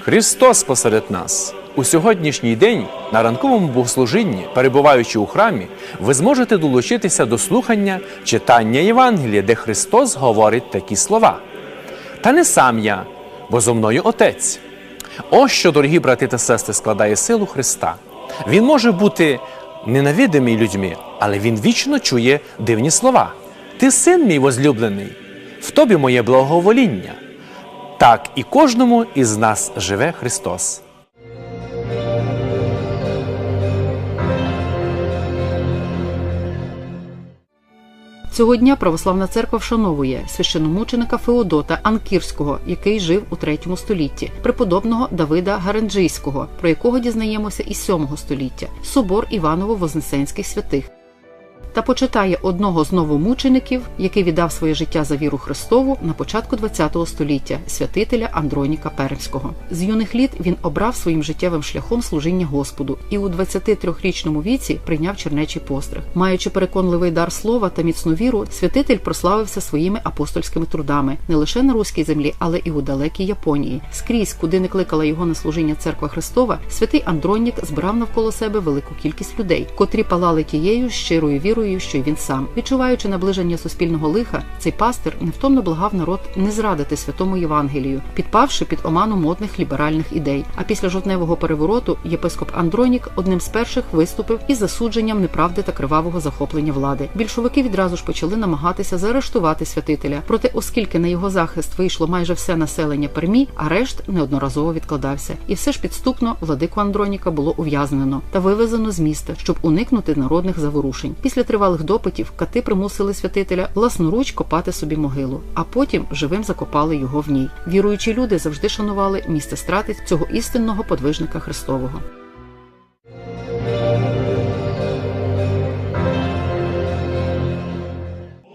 Христос посеред нас. У сьогоднішній день на ранковому богослужінні, перебуваючи у храмі, ви зможете долучитися до слухання читання Євангелія, де Христос говорить такі слова. Та не сам я, бо зо мною Отець. Ось що, дорогі брати та сестри, складає силу Христа. Він може бути ненавидимий людьми, але він вічно чує дивні слова. Ти син мій возлюблений, в тобі моє благовоління. Так і кожному із нас живе Христос. Цього дня православна церква вшановує священомученика Феодота Анкірського, який жив у третьому столітті, преподобного Давида Гаренджийського, про якого дізнаємося із сьомого століття, собор Іваново-Вознесенських святих. Та почитає одного з новомучеників, який віддав своє життя за віру Христову на початку ХХ століття, святителя Андроніка Пермського. З юних літ він обрав своїм життєвим шляхом служіння Господу і у 23-річному віці прийняв чернечий постриг. Маючи переконливий дар слова та міцну віру, святитель прославився своїми апостольськими трудами не лише на руській землі, але і у далекій Японії. Скрізь, куди не кликала його на служіння церква Христова, святий Андронік збирав навколо себе велику кількість людей, котрі палали тією щирою вірою, що й він сам. Відчуваючи наближення суспільного лиха, цей пастир невтомно благав народ не зрадити святому Євангелію, підпавши під оману модних ліберальних ідей. А після жовтневого перевороту єпископ Андронік одним з перших виступив із засудженням неправди та кривавого захоплення влади. Більшовики відразу ж почали намагатися заарештувати святителя. Проте, оскільки на його захист вийшло майже все населення Пермі, арешт неодноразово відкладався. І все ж підступно владику Андроніка було ув'язнено та вивезено з міста, щоб уникнути народних заворушень. Після тривалих допитів кати примусили святителя власноруч копати собі могилу, а потім живим закопали його в ній. Віруючі люди завжди шанували місце страти цього істинного подвижника Христового.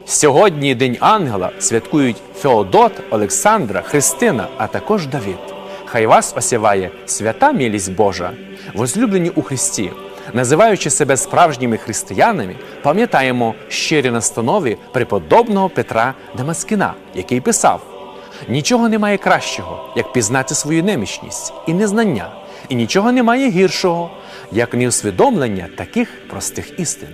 Сьогодні День Ангела святкують Феодот, Олександра, Христина, а також Давид. Хай вас осяває свята милість Божа, возлюблені у Христі. Називаючи себе справжніми християнами, пам'ятаємо щирі настанови преподобного Петра Демаскіна, який писав: нічого немає кращого, як пізнати свою немічність і незнання, і нічого немає гіршого, як неусвідомлення таких простих істин.